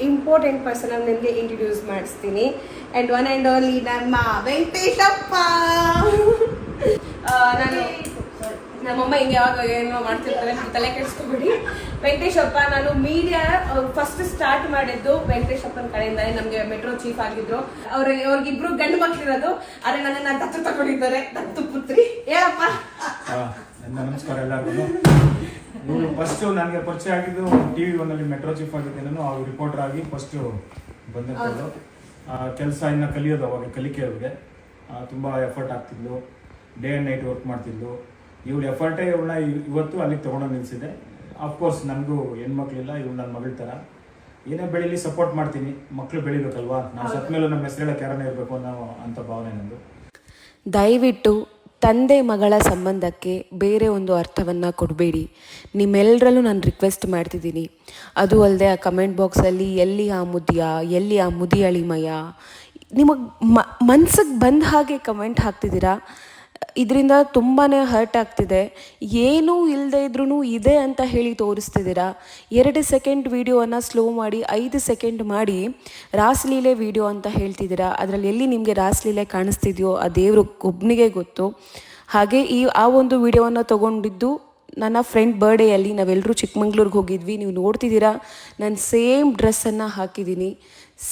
Important person ನಿಮಗೆ introduce ಮಾಡಿಸ್ತೀನಿ. And one and only ನಮ್ಮ ವೆಂಕಟೇಶಪ್ಪ. ನಾನು ನಮ್ಮಮ್ಮ ಹಿಂಗೆ ಯಾವಾಗ ಏನೋ ಮಾಡ್ತಿರ್ತಾರೆ ತಲೆ ಕೆಡಿಸ್ಕೊಬೇಡಿ. ವೆಂಕಟೇಶಪ್ಪ ನಾನು ಮೀಡಿಯಾ ಫಸ್ಟ್ ಸ್ಟಾರ್ಟ್ ಮಾಡಿದ್ದು ವೆಂಕಟೇಶಪ್ಪನ ಕಡೆಯಿಂದ ನಮಗೆ ಮೆಟ್ರೋ ಚೀಫ್ ಆಗಿದ್ರು. ಅವ್ರ ಅವ್ರಿಗಿಬ್ರು ಗಂಡು ಮಕ್ಳಿರೋದು ಆದ್ರೆ ನನ್ನನ್ನ ದತ್ತು ತಗೊಂಡಿದ್ದಾರೆ. ದತ್ತು ಪುತ್ರಿ. ಆ, ನಮಸ್ಕಾರ ಎಲ್ಲರಿಗೂ ಇವರು ಫಸ್ಟ್ ನನಗೆ ಪರಿಚಯ ಆಗಿದ್ದು ಟಿ ವಿ ಒನ್ನಲ್ಲಿ ಮೆಟ್ರೋ ಚೀಫ್ ಆಗಿದ್ದೆ ನಾನು ಅವ್ರು ರಿಪೋರ್ಟರ್ ಆಗಿ ಫಸ್ಟ್ ಬಂದಿರ್ತಾರೆ. ಕೆಲಸ ಇನ್ನು ಕಲಿಯೋದು ಅವಾಗ ಕಲಿಕೆ ಅವ್ರಿಗೆ ತುಂಬ ಎಫರ್ಟ್ ಆಗ್ತಿದ್ಲು. ಡೇ ಆ್ಯಂಡ್ ನೈಟ್ ವರ್ಕ್ ಮಾಡ್ತಿದ್ಲು. ಇವ್ರ ಎಫರ್ಟೇ ಇವಳನ್ನ ಇವತ್ತು ಅಲ್ಲಿಗೆ ತೊಗೊಂಡು ನಿಲ್ಸಿದೆ ಅಫ್ಕೋರ್ಸ್ ನನಗೂ ಹೆಣ್ಮಕ್ಳಿಲ್ಲ ಇವಳು ನನ್ನ ಮಗಳ ಥರ ಏನೇ ಬೆಳೀಲಿ ಸಪೋರ್ಟ್ ಮಾಡ್ತೀನಿ. ಮಕ್ಕಳು ಬೆಳಿಬೇಕಲ್ವಾ? ನಾವು ಸತ್ತ ಮೇಲೂ ನಮ್ಮ ಹೆಸರು ಹೇಳೋಕೆ ಯಾರನ್ನೇ ಇರಬೇಕು ಅನ್ನೋ ಅಂತ ಭಾವನೆ ನಂದು. ದಯವಿಟ್ಟು ತಂದೆ ಮಗಳ ಸಂಬಂಧಕ್ಕೆ ಬೇರೆ ಒಂದು ಅರ್ಥವನ್ನು ಕೊಡಬೇಡಿ. ನಿಮ್ಮೆಲ್ಲರಲ್ಲೂ ನಾನು ರಿಕ್ವೆಸ್ಟ್ ಮಾಡ್ತಿದ್ದೀನಿ. ಅದು ಅಲ್ಲದೆ ಆ ಕಮೆಂಟ್ ಬಾಕ್ಸಲ್ಲಿ ಎಲ್ಲಿ ಆ ಮುದಿಯ, ಎಲ್ಲಿ ಆ ಮುದಿ ಅಳಿಮಯ, ನಿಮಗೆ ಮ ಮನ್ಸಿಗೆ ಬಂದ ಹಾಗೆ ಕಮೆಂಟ್ ಹಾಕ್ತಿದ್ದೀರಾ? ಇದರಿಂದ ತುಂಬಾ ಹರ್ಟ್ ಆಗ್ತಿದೆ. ಏನೂ ಇಲ್ಲದೆ ಇದ್ರೂ ಇದೆ ಅಂತ ಹೇಳಿ ತೋರಿಸ್ತಿದ್ದೀರಾ? ಎರಡು ಸೆಕೆಂಡ್ ವೀಡಿಯೋವನ್ನು ಸ್ಲೋ ಮಾಡಿ, ಐದು ಸೆಕೆಂಡ್ ಮಾಡಿ ರಾಸಲೀಲೆ ವಿಡಿಯೋ ಅಂತ ಹೇಳ್ತಿದ್ದೀರಾ? ಅದರಲ್ಲಿ ಎಲ್ಲಿ ನಿಮಗೆ ರಾಸಲೀಲೆ ಕಾಣಿಸ್ತಿದೆಯೋ, ಆ ದೇವರು ಒಬ್ಬನಿಗೆ ಗೊತ್ತು. ಹಾಗೆ ಈ, ಆ ಒಂದು ವಿಡಿಯೋವನ್ನು ತಗೊಂಡಿದ್ದು ನನ್ನ ಫ್ರೆಂಡ್ ಬರ್ಡೇಯಲ್ಲಿ ನಾವೆಲ್ಲರೂ ಚಿಕ್ಕಮಂಗ್ಳೂರಿಗೆ ಹೋಗಿದ್ವಿ. ನೀವು ನೋಡ್ತಿದ್ದೀರಾ? ನಾನು ಸೇಮ್ ಡ್ರೆಸ್ಸನ್ನು ಹಾಕಿದ್ದೀನಿ.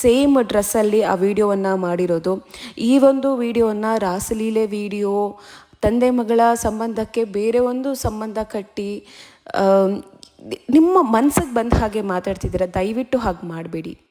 ಸೇಮ್ ಡ್ರೆಸ್ಸಲ್ಲಿ ಆ ವಿಡಿಯೋವನ್ನು ಮಾಡಿರೋದು. ಈ ಒಂದು ವಿಡಿಯೋವನ್ನು ರಾಸಲೀಲೆ ವಿಡಿಯೋ, ತಂದೆ ಮಗಳ ಸಂಬಂಧಕ್ಕೆ ಬೇರೆ ಒಂದು ಸಂಬಂಧ ಕಟ್ಟಿ ನಿಮ್ಮ ಮನ್ಸಿಗೆ ಬಂದ ಹಾಗೆ ಮಾತಾಡ್ತಿದ್ದೀರಾ? ದಯವಿಟ್ಟು ಹಾಗೆ ಮಾಡಬೇಡಿ.